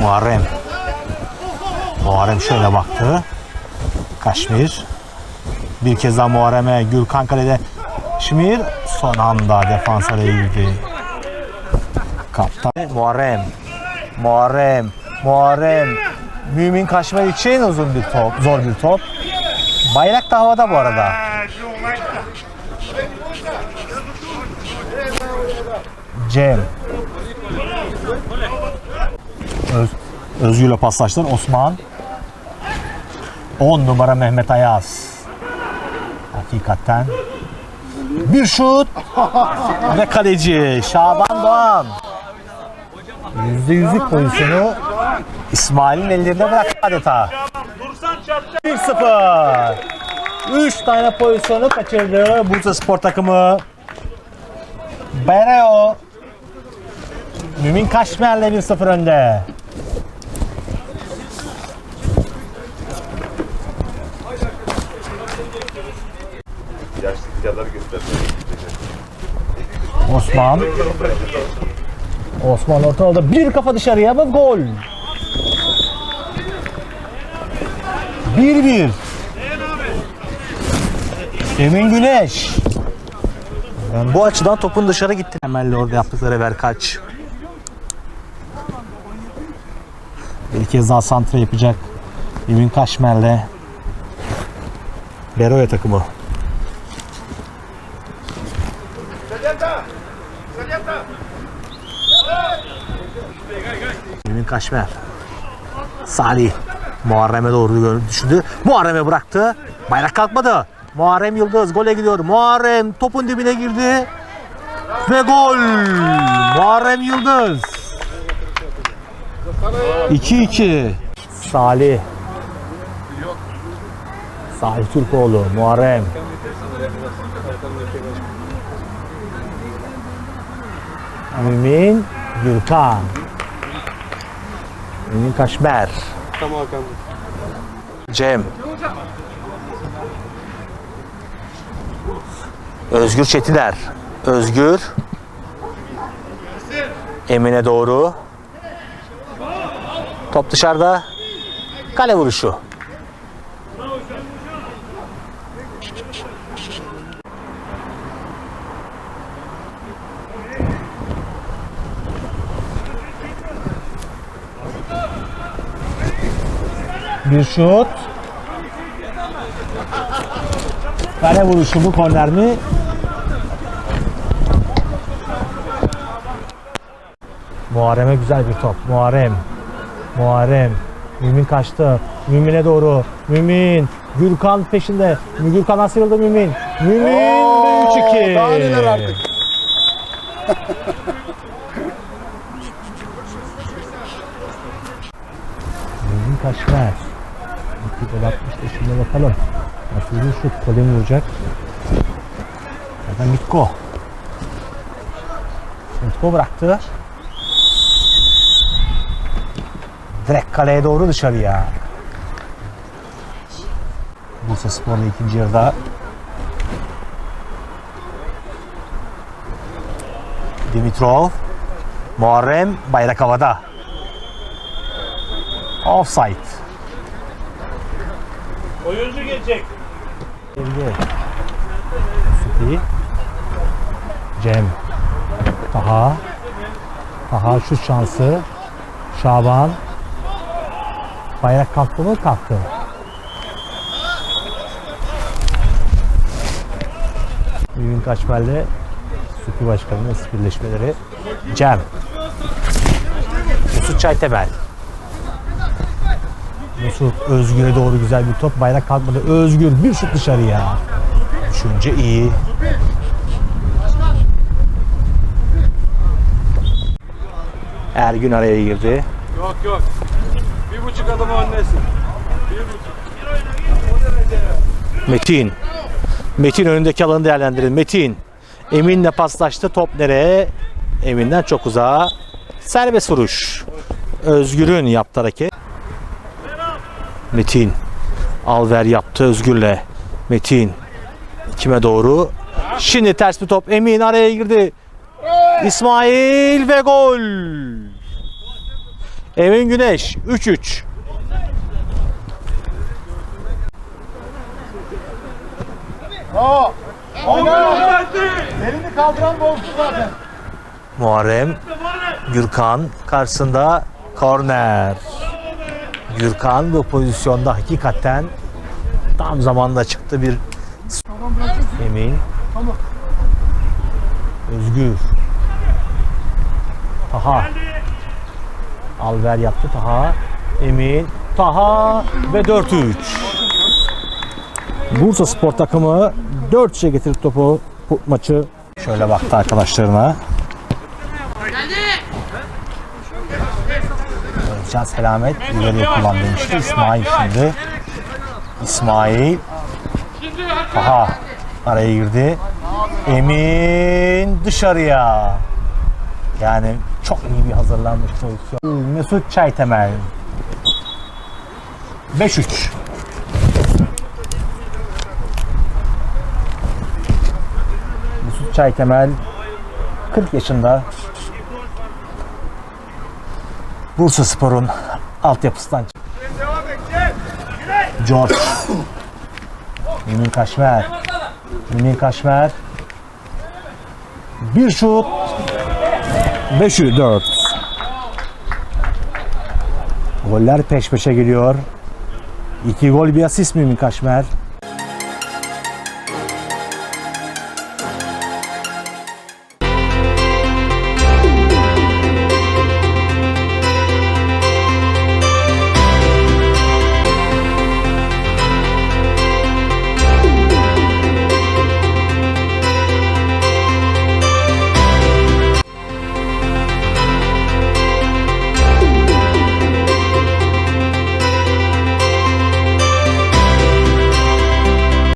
Muharrem. Muharrem şöyle baktı. Kaşmir. Bir kez daha Muharrem'e Gürkan kalede. Şimir son anda defans araya girdi. Kaptan Muharrem. Muharrem. Muharrem. Mümin kaçmak için uzun bir top. Zor bir top. Bayrak da havada bu arada. Cem. Öz, Özgür'le paslaştılar. Osman. 10 numara Mehmet Ayaz. Hakikaten. Bir şut. Ve kaleci Şaban Doğan. %100'lük pozisyonu İsmail'in ellerinde bıraktı adeta. 1-0. 3 tane pozisyonu kaçırdı Bursa Spor takımı. Bereo. Mümin Kaşmer'le 1-0 önde. Yaşlı kadar gösterdi. Osman. Osman orta aldı. Bir kafa dışarıya ve gol. 1-1. Emin Güneş. Bu açıdan topun dışarı gitti. Hemen orada yaptıkları ver kaç. Bir kez daha santra yapacak. Emin Kaşmer'le Beroya takımı. Emin Kaşmer. Salih. Muharrem'e doğru düşündü. Muharrem'e bıraktı. Bayrak kalkmadı. Muharrem Yıldız gole gidiyor. Muharrem topun dibine girdi. Ve gol. Muharrem Yıldız. 2-2. Salih. Salih Türkoğlu. Muharrem. Mümin Gürkan. Mümin Hakan. Cem. Özgür Çetiner. Özgür. Emine doğru. Top dışarıda. Kale vuruşu. Bir şut. Kale vuruşu mu korner mi? Muharrem'e güzel bir top. Muharrem. Muharrem. Mümin kaçtı. Mümin'e doğru. Mümin. Gürkan peşinde. Gürkan sıyrıldı Mümin. Mümin ve 3-2. daha neler artık? Mümin kaçmaz. Gol atmıştı. Şimdi bakalım. Nasıl şut. Kolin vuracak. Ya da Mitko. Mitko bıraktı. Direkt kaleye doğru dışarıya. Bursa Spor'un ikinci yarıda Dimitrov Muharrem bayrak havada. Offside. Oyuncu gelecek. Şimdi Supi Cem Taha Taha şu şansı Şaban Bayrak kalktı mı? Kalktı. Mümin Kaçmel'le Supi Başkanı'nın birleşmeleri Cem Mesut Çaytebel Mesut Özgür'e doğru güzel bir top. Bayrak kalkmadı. Özgür bir şut dışarıya. Düşünce iyi. Ergün araya girdi. Yok yok. Bir buçuk adım öndesin. Bir buçuk. Metin. Metin önündeki alanı değerlendirin. Metin. Emin'le paslaştı. Top nereye? Emin'den çok uzağa. Serbest vuruş. Özgür'ün yaptı hareket. Metin. Alver yaptı Özgür'le. Metin. Kime doğru? Şimdi ters bir top. Emin araya girdi. İsmail ve gol. Emin Güneş 3-3. Elini kaldıran bozdu zaten. Muharrem Gürkan karşısında korner. Gürkan bu pozisyonda hakikaten tam zamanda çıktı bir Emin Özgür. Taha. Alver yaptı Taha. Emin. Taha ve 4-3 Bursa Spor takımı 4-3'e getirip topu maçı. Şöyle baktı arkadaşlarına Can Selamet ileriye kullan demişti. İsmail şimdi. İsmail. Aha. Araya girdi. Emin dışarıya. Yani çok iyi bir hazırlanmış pozisyon. Mesut Çaytemel. 5-3. Mesut Çaytemel 40 yaşında Bursa Spor'un altyapısından. George. Mümin Kaşmer. Mümin Kaşmer. Bir şut. 5'ü 4. Goller peş peşe geliyor. İki gol bir asist Mümin Kaşmer.